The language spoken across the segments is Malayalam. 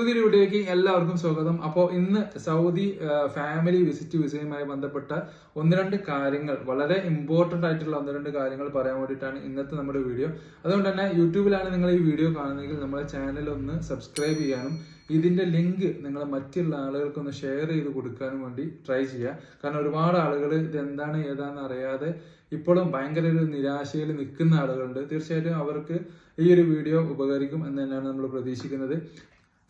പുതിയ വീഡിയോയ്ക്ക് എല്ലാവർക്കും സ്വാഗതം. അപ്പോൾ ഇന്ന് സൗദി ഫാമിലി വിസിറ്റ് വിസയുമായി ബന്ധപ്പെട്ട ഒന്ന് രണ്ട് കാര്യങ്ങൾ വളരെ ഇമ്പോർട്ടന്റ് ആയിട്ടുള്ള ഒന്ന് രണ്ട് കാര്യങ്ങൾ പറയാൻ വേണ്ടിയിട്ടാണ് ഇന്നത്തെ നമ്മുടെ വീഡിയോ അതുകൊണ്ട് തന്നെ യൂട്യൂബിലാണ് നിങ്ങൾ ഈ വീഡിയോ കാണുന്നതെങ്കിൽ നമ്മുടെ ചാനൽ ഒന്ന് സബ്സ്ക്രൈബ് ചെയ്യാനും ഇതിന്റെ ലിങ്ക് നിങ്ങൾ മറ്റുള്ള ആളുകൾക്കൊന്ന് ഷെയർ ചെയ്ത് കൊടുക്കാനും വേണ്ടി ട്രൈ ചെയ്യുക. കാരണം ഒരുപാട് ആളുകൾ ഇതെന്താണ് ഏതാണെന്ന് അറിയാതെ ഇപ്പോഴും ഭയങ്കര ഒരു നിരാശയിൽ നിൽക്കുന്ന ആളുകളുണ്ട്. തീർച്ചയായിട്ടും അവർക്ക് ഈ ഒരു വീഡിയോ ഉപകരിക്കും എന്ന് തന്നെയാണ് നമ്മൾ പ്രതീക്ഷിക്കുന്നത്.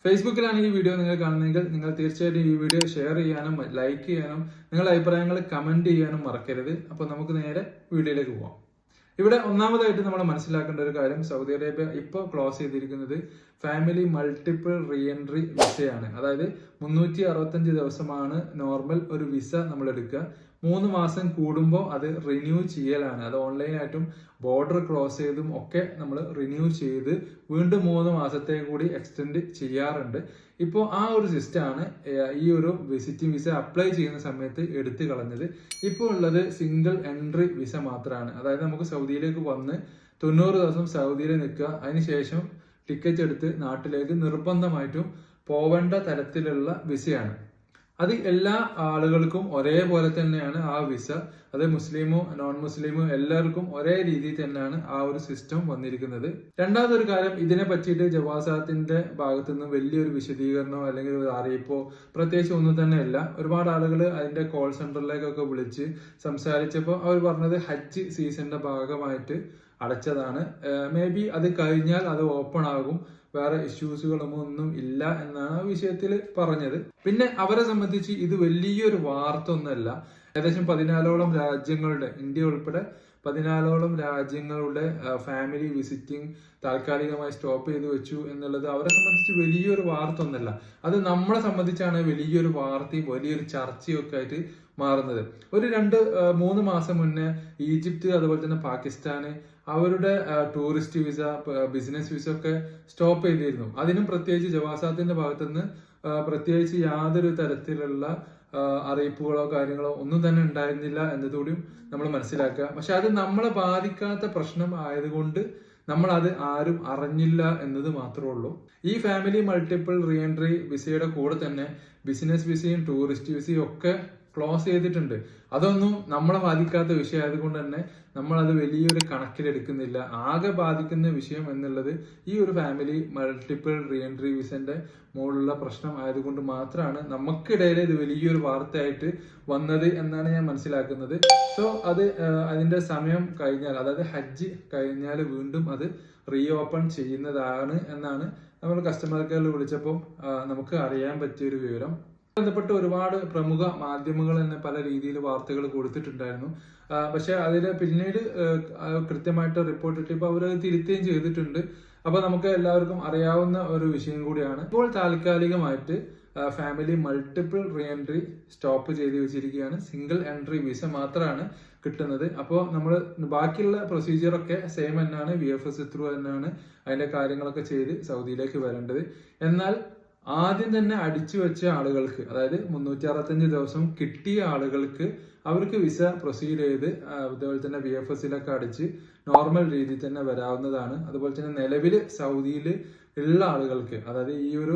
ഫേസ്ബുക്കിലാണ് ഈ വീഡിയോ നിങ്ങൾ കാണുന്നതെങ്കിൽ നിങ്ങൾ തീർച്ചയായിട്ടും ഈ വീഡിയോ ഷെയർ ചെയ്യാനും ലൈക്ക് ചെയ്യാനും നിങ്ങളുടെ അഭിപ്രായങ്ങൾ കമന്റ് ചെയ്യാനും മറക്കരുത്. അപ്പോൾ നമുക്ക് നേരെ വീഡിയോയിലേക്ക് പോവാം. ഇവിടെ ഒന്നാമതായിട്ട് നമ്മൾ മനസ്സിലാക്കേണ്ട ഒരു കാര്യം സൗദി അറേബ്യ ഇപ്പോൾ ക്ലോസ് ചെയ്തിരിക്കുന്നത് ഫാമിലി മൾട്ടിപ്പിൾ റീഎൻട്രി വിസയാണ് അതായത് മുന്നൂറ്റി അറുപത്തഞ്ച് ദിവസമാണ് നോർമൽ ഒരു വിസ നമ്മൾ എടുക്കുക മൂന്ന് മാസം കൂടുമ്പോൾ അത് റിന്യൂ ചെയ്യലാണ്. അത് ഓൺലൈനായിട്ടും ബോർഡർ ക്രോസ് ചെയ്തും ഒക്കെ നമ്മൾ റിന്യൂ ചെയ്ത് വീണ്ടും മൂന്ന് മാസത്തെ കൂടി എക്സ്റ്റെൻഡ് ചെയ്യാറുണ്ട്. ഇപ്പോൾ ആ ഒരു സിസ്റ്റമാണ് ഈ ഒരു വിസിറ്റിംഗ് വിസ അപ്ലൈ ചെയ്യുന്ന സമയത്ത് എടുത്തു കളഞ്ഞത്. ഇപ്പോൾ ഉള്ളത് സിംഗിൾ എൻട്രി വിസ മാത്രമാണ്. അതായത് നമുക്ക് സൗദിയിലേക്ക് വന്ന് തൊണ്ണൂറ് ദിവസം സൗദിയിൽ നിൽക്കുക. അതിനുശേഷം ടിക്കറ്റ് എടുത്ത് നാട്ടിലേക്ക് നിർബന്ധമായിട്ടും പോവേണ്ട തരത്തിലുള്ള വിസയാണ് അത് എല്ലാ ആളുകൾക്കും ഒരേപോലെ തന്നെയാണ് ആ വിസ അത് മുസ്ലിമോ നോൺ മുസ്ലിമോ എല്ലാവർക്കും ഒരേ രീതിയിൽ തന്നെയാണ് ആ ഒരു സിസ്റ്റം വന്നിരിക്കുന്നത്. രണ്ടാമതൊരു കാര്യം ഇതിനെ പറ്റിയിട്ട് ജവാസാത്തിന്റെ ഭാഗത്തു നിന്ന് വലിയൊരു വിശദീകരണമോ അല്ലെങ്കിൽ ഒരു അറിയിപ്പോ പ്രത്യേകിച്ച് ഒന്നും തന്നെ അല്ല ഒരുപാട് ആളുകൾ അതിന്റെ കോൾ സെന്ററിലേക്കൊക്കെ വിളിച്ച് സംസാരിച്ചപ്പോൾ അവർ പറഞ്ഞത് ഹജ്ജ് സീസണിന്റെ ഭാഗമായിട്ട് അടച്ചതാണ്. മേ ബി അത് കഴിഞ്ഞാൽ അത് ഓപ്പൺ ആകും. വേറെ ഇഷ്യൂസുകളൊന്നും ഒന്നും ഇല്ല എന്നാണ് വിഷയത്തിൽ പറഞ്ഞത്. പിന്നെ അവരെ സംബന്ധിച്ച് ഇത് വലിയൊരു വാർത്ത ഒന്നല്ല ഏകദേശം പതിനാലോളം രാജ്യങ്ങളുടെ ഇന്ത്യ ഉൾപ്പെടെ പതിനാലോളം രാജ്യങ്ങളുടെ ഫാമിലി വിസിറ്റിംഗ് താൽക്കാലികമായി സ്റ്റോപ്പ് ചെയ്തു വെച്ചു എന്നുള്ളത് അവരെ സംബന്ധിച്ച് വലിയൊരു വാർത്ത ഒന്നല്ല അത് നമ്മളെ സംബന്ധിച്ചാണ് വലിയൊരു വാർത്തയും വലിയൊരു ചർച്ചയും ഒക്കെ ആയിട്ട് മാറുന്നത്. ഒരു രണ്ട് മൂന്ന് മാസം മുന്നേ ഈജിപ്ത് അതുപോലെ തന്നെ പാകിസ്ഥാന് അവരുടെ ടൂറിസ്റ്റ് വിസ ബിസിനസ് വിസ ഒക്കെ സ്റ്റോപ്പ് ചെയ്തിരുന്നു. അതിനും പ്രത്യേകിച്ച് ജവാസാത്തിന്റെ ഭാഗത്തുനിന്ന് നിന്ന് പ്രത്യേകിച്ച് യാതൊരു തരത്തിലുള്ള അറിയിപ്പുകളോ കാര്യങ്ങളോ ഒന്നും തന്നെ ഉണ്ടായിരുന്നില്ല എന്നതുകൂടിയും നമ്മൾ മനസ്സിലാക്കുക. പക്ഷെ അത് നമ്മളെ ബാധിക്കാത്ത പ്രശ്നം ആയതുകൊണ്ട് നമ്മൾ അത് ആരും അറിഞ്ഞില്ല എന്നത് മാത്രമേ ഉള്ളൂ. ഈ ഫാമിലി മൾട്ടിപ്പിൾ റീഎൻട്രി വിസയുടെ കൂടെ തന്നെ ബിസിനസ് വിസയും ടൂറിസ്റ്റ് വിസയും ഒക്കെ ക്ലോസ് ചെയ്തിട്ടുണ്ട്. അതൊന്നും നമ്മളെ ബാധിക്കാത്ത വിഷയമായതുകൊണ്ട് തന്നെ നമ്മൾ അത് വലിയൊരു കണക്കിലെടുക്കുന്നില്ല. ആകെ ബാധിക്കുന്ന വിഷയം എന്നുള്ളത് ഈ ഒരു ഫാമിലി മൾട്ടിപ്പിൾ റീഎൻട്രി വിസന്റെ മുകളിലുള്ള പ്രശ്നം ആയതുകൊണ്ട് മാത്രമാണ് നമുക്കിടയിൽ ഇത് വലിയൊരു വാർത്തയായിട്ട് വന്നത് എന്നാണ് ഞാൻ മനസ്സിലാക്കുന്നത്. സോ അത് അതിന്റെ സമയം കഴിഞ്ഞാൽ അതായത് ഹജ്ജ് കഴിഞ്ഞാൽ വീണ്ടും അത് റീ ഓപ്പൺ ചെയ്യുന്നതാണ് എന്നാണ് നമ്മൾ കസ്റ്റമർ കെയറിൽ വിളിച്ചപ്പോൾ നമുക്ക് അറിയാൻ പറ്റിയ ഒരു വിവരം. ബന്ധപ്പെട്ട് ഒരുപാട് പ്രമുഖ മാധ്യമങ്ങൾ തന്നെ പല രീതിയിൽ വാർത്തകൾ കൊടുത്തിട്ടുണ്ടായിരുന്നു. പക്ഷെ അതിൽ പിന്നീട് കൃത്യമായിട്ട് റിപ്പോർട്ട് ഇട്ടിപ്പോൾ അവർ തിരുത്തുകയും ചെയ്തിട്ടുണ്ട്. അപ്പൊ നമുക്ക് എല്ലാവർക്കും അറിയാവുന്ന ഒരു വിഷയം കൂടിയാണ്. ഇപ്പോൾ താൽക്കാലികമായിട്ട് family multiple reentry stop ചെയ്ത് വെച്ചിരിക്കുകയാണ്. സിംഗിൾ എൻട്രി വിസ മാത്രമാണ് കിട്ടുന്നത്. അപ്പോൾ നമ്മൾ ബാക്കിയുള്ള പ്രൊസീജിയർ ഒക്കെ സെയിം തന്നെയാണ് വി എഫ് എസ് ത്രൂ തന്നെയാണ് അതിന്റെ കാര്യങ്ങളൊക്കെ ചെയ്ത് സൗദിയിലേക്ക് വരേണ്ടത്. എന്നാൽ ആദ്യം തന്നെ അടിച്ചു വെച്ച ആളുകൾക്ക് അതായത് മുന്നൂറ്റി അറുപത്തഞ്ച് ദിവസം കിട്ടിയ ആളുകൾക്ക് അവർക്ക് വിസ പ്രൊസീഡ് ചെയ്ത് അതുപോലെ തന്നെ വി എഫ് എസിലൊക്കെ അടിച്ച് നോർമൽ രീതിയിൽ തന്നെ വരാവുന്നതാണ്. അതുപോലെ തന്നെ നിലവിൽ സൗദിയിൽ ഉള്ള ആളുകൾക്ക് അതായത് ഈ ഒരു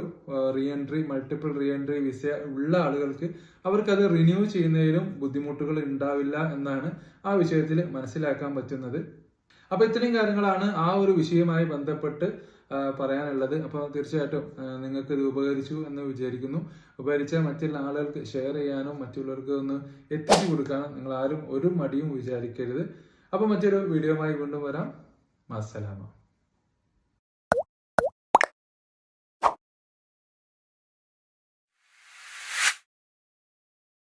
reentry multiple reentry visa ഉള്ള ആളുകൾക്ക് അവർക്കത് റിന്യൂ ചെയ്യുന്നതിലും ബുദ്ധിമുട്ടുകൾ ഉണ്ടാവില്ല എന്നാണ് ആ വിഷയത്തിൽ മനസ്സിലാക്കാൻ പറ്റുന്നത്. അപ്പൊ ഇത്രയും കാര്യങ്ങളാണ് ആ ഒരു വിഷയവുമായി ബന്ധപ്പെട്ട് പറയാനുള്ളത്. അപ്പോൾ തീർച്ചയായിട്ടും നിങ്ങൾക്ക് ഇത് ഉപകരിച്ചു എന്ന് വിചാരിക്കുന്നു. ഉപകരിച്ച മറ്റുള്ള ആളുകൾക്ക് ഷെയർ ചെയ്യാനും മറ്റുള്ളവർക്ക് ഒന്ന് എത്തിച്ചു കൊടുക്കാനും നിങ്ങൾ ആരും ഒരു മടിയും വിചാരിക്കരുത്. അപ്പോൾ മറ്റൊരു വീഡിയോയുമായി വീണ്ടും വരാം. അസ്സലാമ